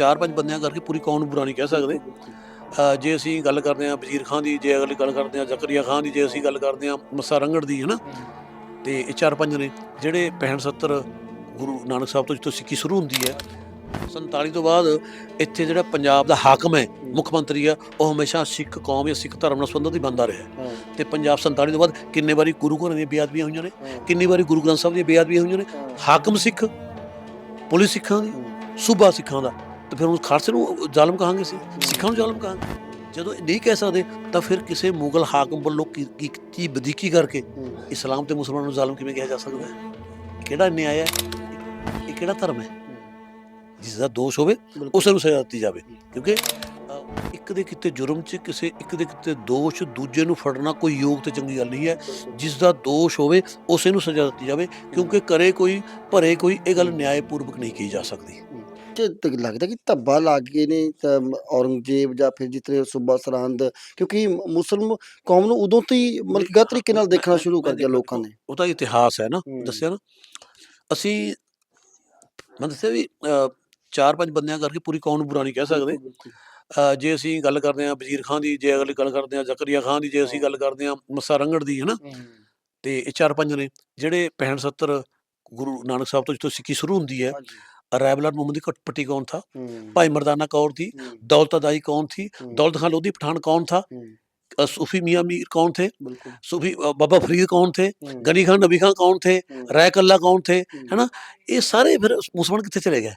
ਚਾਰ ਪੰਜ ਬੰਦਿਆਂ ਕਰਕੇ ਪੂਰੀ ਕੌਮ ਨੂੰ ਬੁਰਾ ਨਹੀਂ ਕਹਿ ਸਕਦੇ। ਜੇ ਅਸੀਂ ਗੱਲ ਕਰਦੇ ਹਾਂ ਵਜ਼ੀਰ ਖਾਨ ਦੀ ਜੇ ਅਗਲੀ ਗੱਲ ਕਰਦੇ ਹਾਂ ਜ਼ਕਰੀਆ ਖਾਨ ਦੀ ਜੇ ਅਸੀਂ ਗੱਲ ਕਰਦੇ ਹਾਂ ਮੱਸਾ ਰੰਗੜ ਦੀ ਹੈ ਨਾ ਤੇ ਇਹ ਚਾਰ ਪੰਜ ਨੇ ਜਿਹੜੇ 65 70 ਗੁਰੂ ਨਾਨਕ ਸਾਹਿਬ ਤੋਂ ਜਿੱਥੋਂ ਸਿੱਖੀ ਸ਼ੁਰੂ ਹੁੰਦੀ ਹੈ 47 ਤੋਂ ਬਾਅਦ ਇੱਥੇ ਜਿਹੜਾ ਪੰਜਾਬ ਦਾ ਹਾਕਮ ਹੈ ਮੁੱਖ ਮੰਤਰੀ ਆ ਉਹ ਹਮੇਸ਼ਾ ਸਿੱਖ ਕੌਮ ਜਾਂ ਸਿੱਖ ਧਰਮ ਨਾਲ ਸੰਬੰਧਿਤ ਹੀ ਬੰਦਾ ਰਿਹਾ। ਤੇ ਪੰਜਾਬ 47 ਤੋਂ ਬਾਅਦ ਕਿੰਨੇ ਵਾਰੀ ਗੁਰੂ ਘਰਾਂ ਦੀਆਂ ਬੇਅਦਬੀਆਂ ਹੋਈਆਂ ਨੇ ਕਿੰਨੀ ਵਾਰੀ ਗੁਰੂ ਗ੍ਰੰਥ ਸਾਹਿਬ ਦੀਆਂ ਬੇਅਦਬੀਆਂ ਹੋਈਆਂ ਨੇ? ਹਾਕਮ ਸਿੱਖ ਪੁਲਿਸ ਸਿੱਖਾਂ ਦੀ ਸੂਬਾ ਸਿੱਖਾਂ ਦਾ। ਤੇ ਫਿਰ ਉਹ ਖਾਲਸੇ ਨੂੰ ਜ਼ਾਲਮ ਕਹਾਂਗੇ ਸੀ ਸਿੱਖਾਂ ਨੂੰ ਜ਼ਾਲਮ ਕਹਾਂਗੇ। ਜਦੋਂ ਇਹ ਨਹੀਂ ਕਹਿ ਸਕਦੇ ਤਾਂ ਫਿਰ ਕਿਸੇ ਮੁਗਲ ਹਾਕਮ ਵੱਲੋਂ ਕੀ- ਕੀਤੀ ਵਧੀਕੀ ਕਰਕੇ ਇਸਲਾਮ ਤੇ ਮੁਸਲਮਾਨਾਂ ਨੂੰ ਜ਼ਾਲਮ ਕਿਵੇਂ ਕਿਹਾ ਜਾ ਸਕਦਾ ਹੈ? ਕਿਹੜਾ ਨਿਆਂ ਹੈ? ਇਹ ਕਿਹੜਾ ਧਰਮ ਹੈ? ਜਿਸ ਦਾ ਦੋਸ਼ ਹੋਵੇ ਉਸ ਨੂੰ ਸਜ਼ਾ ਦਿੱਤੀ ਜਾਵੇ। ਕਿਉਂਕਿ ਇੱਕ ਦੇ ਕਿਤੇ ਜੁਰਮ 'ਚ ਕਿਸੇ ਇੱਕ ਦੇ ਕਿਤੇ ਦੋਸ਼ ਦੂਜੇ ਨੂੰ ਫੜਨਾ ਕੋਈ ਯੋਗ ਤੇ ਚੰਗੀ ਗੱਲ ਨਹੀਂ ਹੈ। ਜਿਸ ਦਾ ਦੋਸ਼ ਹੋਵੇ ਉਸੇ ਨੂੰ ਸਜ਼ਾ ਦਿੱਤੀ ਜਾਵੇ। ਕਿਉਂਕਿ ਕਰੇ ਕੋਈ ਭਰੇ ਕੋਈ ਇਹ ਗੱਲ ਨਿਆਂਪੂਰਵਕ ਨਹੀਂ ਕੀਤੀ ਜਾ ਸਕਦੀ। ਤੇ ਤੇ ਲੱਗਦਾ ਕਿ ਧੱਬਾ ਲੱਗ ਗਏ ਨੇ ਤਾਂ ਔਰੰਗਜ਼ੇਬ ਜਾਂ ਫਿਰ ਜਿਤਨੇ ਸੂਬਾ ਸਰਹੰਦ ਕਿਉਂਕਿ ਮੁਸਲਮ ਕੌਮ ਨੂੰ ਉਦੋਂ ਤੋਂ ਹੀ ਮਤਲਬ ਕਿ ਗਲਤ ਤਰੀਕੇ ਨਾਲ ਦੇਖਣਾ ਸ਼ੁਰੂ ਕਰ ਦਿਆ ਲੋਕਾਂ ਨੇ। ਉਹ ਤਾਂ ਇਤਿਹਾਸ ਹੈ ਨਾ ਹੂੰ। ਦੱਸਿਆ ਨਾ। ਅਸੀਂ ਮੈਂ ਦੱਸਿਆ ਵੀ ਚਾਰ ਪੰਜ ਬੰਦਿਆਂ ਕਰਕੇ ਪੂਰੀ ਕੌਮ ਨੂੰ ਬੁਰਾ ਨਹੀਂ ਕਹਿ ਸਕਦੇ। ਜੇ ਅਸੀਂ ਗੱਲ ਕਰਦੇ ਹਾਂ ਵਜ਼ੀਰ ਖਾਨ ਦੀ ਜੇ ਅਗਲੀ ਗੱਲ ਕਰਦੇ ਹਾਂ ਜ਼ਕਰੀਆ ਖਾਨ ਦੀ ਜੇ ਅਸੀਂ ਗੱਲ ਕਰਦੇ ਹਾਂ ਮੱਸਾ ਰੰਗੜ ਦੀ ਹੈ। ਨਾ ਤੇ ਇਹ ਚਾਰ ਪੰਜ ਨੇ ਜਿਹੜੇ 65 70 ਗੁਰੂ ਨਾਨਕ ਸਾਹਿਬ ਤੋਂ ਜਿੱਥੋਂ ਸਿੱਖੀ ਸ਼ੁਰੂ ਹੁੰਦੀ ਹੈ रैबलर मोहम्मद की कटपट्टी कौन था भाई मर्दाना कौर थी दौलत अदाई कौन थी दौलत खान लोधी पठान कौन था सूफी मियाँ मीर कौन थे सूफी बाबा फरीद कौन थे गनी खान नबी खान कौन थे रैकल्ला कौन थे है ना ये सारे फिर मुसलमान कितने चले गए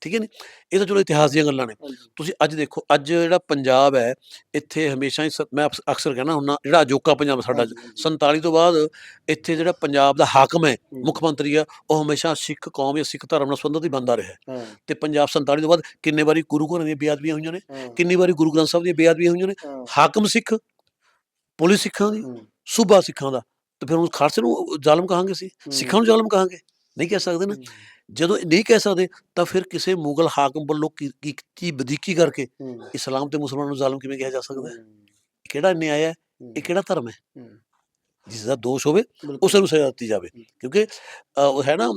ਠੀਕ ਹੈ ਨੀ? ਇਹ ਤਾਂ ਚਲੋ ਇਤਿਹਾਸ ਦੀਆਂ ਗੱਲਾਂ ਨੇ। ਤੁਸੀਂ ਅੱਜ ਦੇਖੋ ਅੱਜ ਜਿਹੜਾ ਪੰਜਾਬ ਹੈ ਇੱਥੇ ਹਮੇਸ਼ਾ ਹੀ ਸ- ਮੈਂ ਅਕਸ- ਅਕਸਰ ਕਹਿੰਦਾ ਹੁੰਨਾ ਜਿਹੜਾ ਅਜੋਕਾ ਪੰਜਾਬ ਸਾਡਾ 47 ਤੋਂ ਬਾਅਦ ਇੱਥੇ ਜਿਹੜਾ ਪੰਜਾਬ ਦਾ ਹਾਕਮ ਹੈ ਮੁੱਖ ਮੰਤਰੀ ਆ ਉਹ ਹਮੇਸ਼ਾ ਸਿੱਖ ਕੌਮ ਜਾਂ ਸਿੱਖ ਧਰਮ ਨਾਲ ਸੰਬੰਧਿਤ ਹੀ ਬੰਦਾ ਰਿਹਾ ਤੇ ਪੰਜਾਬ 47 ਤੋਂ ਬਾਅਦ ਕਿੰਨੇ ਵਾਰੀ ਗੁਰੂ ਘਰਾਂ ਦੀਆਂ ਬੇਅਦਬੀਆਂ ਹੋਈਆਂ ਨੇ ਕਿੰਨੀ ਵਾਰੀ ਗੁਰੂ ਗ੍ਰੰਥ ਸਾਹਿਬ ਦੀਆਂ ਬੇਅਦਬੀਆਂ ਹੋਈਆਂ ਨੇ? ਹਾਕਮ ਸਿੱਖ ਪੁਲਿਸ ਸਿੱਖਾਂ ਦੀ ਸੂਬਾ ਸਿੱਖਾਂ ਦਾ। ਤੇ ਫਿਰ ਉਹ ਖਾਲਸੇ ਨੂੰ ਜ਼ਾਲਮ ਕਹਾਂਗੇ ਸੀ ਸਿੱਖਾਂ ਨੂੰ ਜ਼ਾਲਮ ਕਹਾਂਗੇ? ਨਹੀਂ ਕਹਿ ਸਕਦੇ ਨਾ। ਜਦੋਂ ਨਹੀਂ ਕਹਿ ਸਕਦੇ ਤਾਂ ਫਿਰ ਕਿਸੇ ਮੁਗਲ ਹਾਕਮ ਵੱਲੋਂ ਕੀ- ਕੀਤੀ ਵਧੀਕੀ ਕਰਕੇ ਇਸਲਾਮ ਤੇ ਮੁਸਲਮਾਨਾਂ ਨੂੰ ਜ਼ਾਲਮ ਕਿਵੇਂ ਕਿਹਾ ਜਾ ਸਕਦਾ ਹੈ? ਕਿਹੜਾ ਨਿਆਂ ਹੈ? ਇਹ ਕਿਹੜਾ ਧਰਮ ਹੈ? ਜਿਸ ਦਾ ਦੋਸ਼ ਹੋਵੇ ਉਸ ਨੂੰ ਸਜ਼ਾ ਦਿੱਤੀ ਜਾਵੇ। ਕਿਉਂਕਿ ਉਹ ਹੈ ਨਾ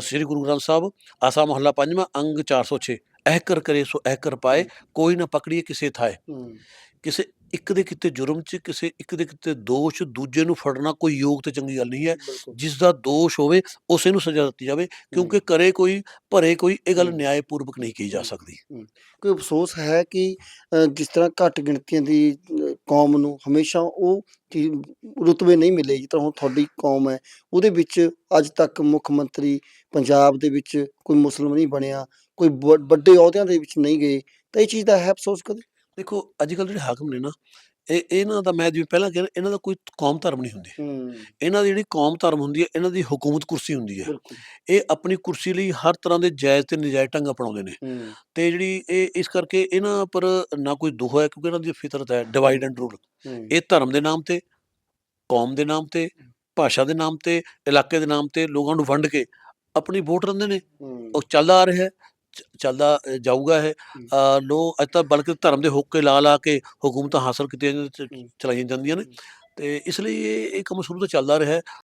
ਸ੍ਰੀ ਗੁਰੂ ਗ੍ਰੰਥ ਸਾਹਿਬ ਆਸਾ ਮਹੱਲਾ ਪੰਜਵਾਂ ਅੰਗ 406 ਇਹ ਕਰ ਕਰੇ ਸੋ ਇਹ ਕਰ ਪਾਏ ਕੋਈ ਨਾ ਪਕੜੀਏ ਕਿਸੇ ਥਾਏ। ਕਿਸੇ ਇੱਕ ਦੇ ਕਿਤੇ ਜੁਰਮ 'ਚ ਕਿਸੇ ਇੱਕ ਦੇ ਕਿਤੇ ਦੋਸ਼ ਦੂਜੇ ਨੂੰ ਫੜਨਾ ਕੋਈ ਯੋਗ ਤੇ ਚੰਗੀ ਗੱਲ ਨਹੀਂ ਹੈ। ਜਿਸ ਦਾ ਦੋਸ਼ ਹੋਵੇ ਉਸੇ ਨੂੰ ਸਜ਼ਾ ਦਿੱਤੀ ਜਾਵੇ ਕਿਉਂਕਿ ਕਰੇ ਕੋਈ ਭਰੇ ਕੋਈ ਇਹ ਗੱਲ। ਨਿਆਂਪੂਰਵਕ ਨਹੀਂ ਕੀਤੀ ਜਾ ਸਕਦੀ। ਕੋਈ ਅਫਸੋਸ ਹੈ ਕਿ ਜਿਸ ਤਰ੍ਹਾਂ ਘੱਟ ਗਿਣਤੀਆਂ ਦੀ ਕੌਮ ਨੂੰ ਹਮੇਸ਼ਾ ਉਹ ਚੀਜ਼ ਰੁਤਬੇ ਨਹੀਂ ਮਿਲੇ ਜਿਸ ਤਰ੍ਹਾਂ ਹੁਣ ਤੁਹਾਡੀ ਕੌਮ ਹੈ ਉਹਦੇ ਵਿੱਚ ਅੱਜ ਤੱਕ ਮੁੱਖ ਮੰਤਰੀ ਪੰਜਾਬ ਦੇ ਵਿੱਚ ਕੋਈ ਮੁਸਲਮਾਨ ਨਹੀਂ ਬਣਿਆ ਕੋਈ ਵੱਡੇ ਅਹੁਦਿਆਂ ਦੇ ਵਿੱਚ ਨਹੀਂ ਗਏ ਤਾਂ ਇਹ ਚੀਜ਼ ਦਾ ਹੈ ਅਫਸੋਸ ਕਦੇ? ਦੇਖੋ ਅੱਜ ਕੱਲ੍ਹ ਜਿਹੜੇ ਹਾਕਮ ਨੇ ਨਾ ਇਹ ਇਹਨਾਂ ਦਾ ਮੈਂ ਜਿਵੇਂ ਪਹਿਲਾਂ ਕਿਹਾ ਇਹਨਾਂ ਦਾ ਕੋਈ ਕੌਮ ਧਰਮ ਨਹੀਂ ਹੁੰਦੀ। ਹੂੰ। ਇਹਨਾਂ ਦੀ ਜਿਹੜੀ ਕੌਮ ਧਰਮ ਹੁੰਦੀ ਹੈ ਇਹਨਾਂ ਦੀ ਹਕੂਮਤ ਕੁਰਸੀ ਹੁੰਦੀ ਹੈ। ਬਿਲਕੁਲ। ਇਹ ਆਪਣੀ ਕੁਰਸੀ ਲਈ ਹਰ ਤਰ੍ਹਾਂ ਦੇ ਜਾਇਜ਼ ਤੇ ਨਜਾਇਜ਼ ਢੰਗ ਅਪਣਾਉਂਦੇ ਨੇ। ਹੂੰ। ਤੇ ਜਿਹੜੀ ਇਹ ਇਸ ਕਰਕੇ ਇਹਨਾਂ ਪਰ ਨਾ ਕੋਈ ਦੁੱਖ ਹੈ ਕਿਉਂਕਿ ਇਹਨਾਂ ਦੀ ਫਿਤਰਤ ਹੈ ਡਿਵਾਈਡ ਐਂਡ ਰੂਲ ਹੂੰ। ਇਹ ਧਰਮ ਦੇ ਨਾਮ ਤੇ ਕੌਮ ਦੇ ਨਾਮ ਤੇ ਭਾਸ਼ਾ ਦੇ ਨਾਮ ਤੇ ਇਲਾਕੇ ਦੇ ਨਾਮ ਤੇ ਲੋਕਾਂ ਨੂੰ ਵੰਡ ਕੇ ਆਪਣੀ ਵੋਟ ਰਹਿੰਦੇ ਨੇ। ਹੂੰ। ਉਹ ਚੱਲਦਾ ਆ ਰਿਹਾ ਹੈ। ਚੱਲਦਾ ਜਾਊਗਾ ਇਹ। ਲੋਕ ਅੱਜ ਤਾਂ ਬਲਕਿ ਧਰਮ ਦੇ ਹੋਕੇ ਲਾ ਲਾ ਕੇ ਹਕੂਮਤਾਂ ਹਾਸਲ ਕੀਤੀਆਂ। ਚਲਾਈਆਂ ਜਾਂਦੀਆਂ ਨੇ ਤੇ ਇਸ ਲਈ ਇਹ ਕੰਮ ਸ਼ੁਰੂ ਤੋਂ ਚੱਲਦਾ ਰਿਹਾ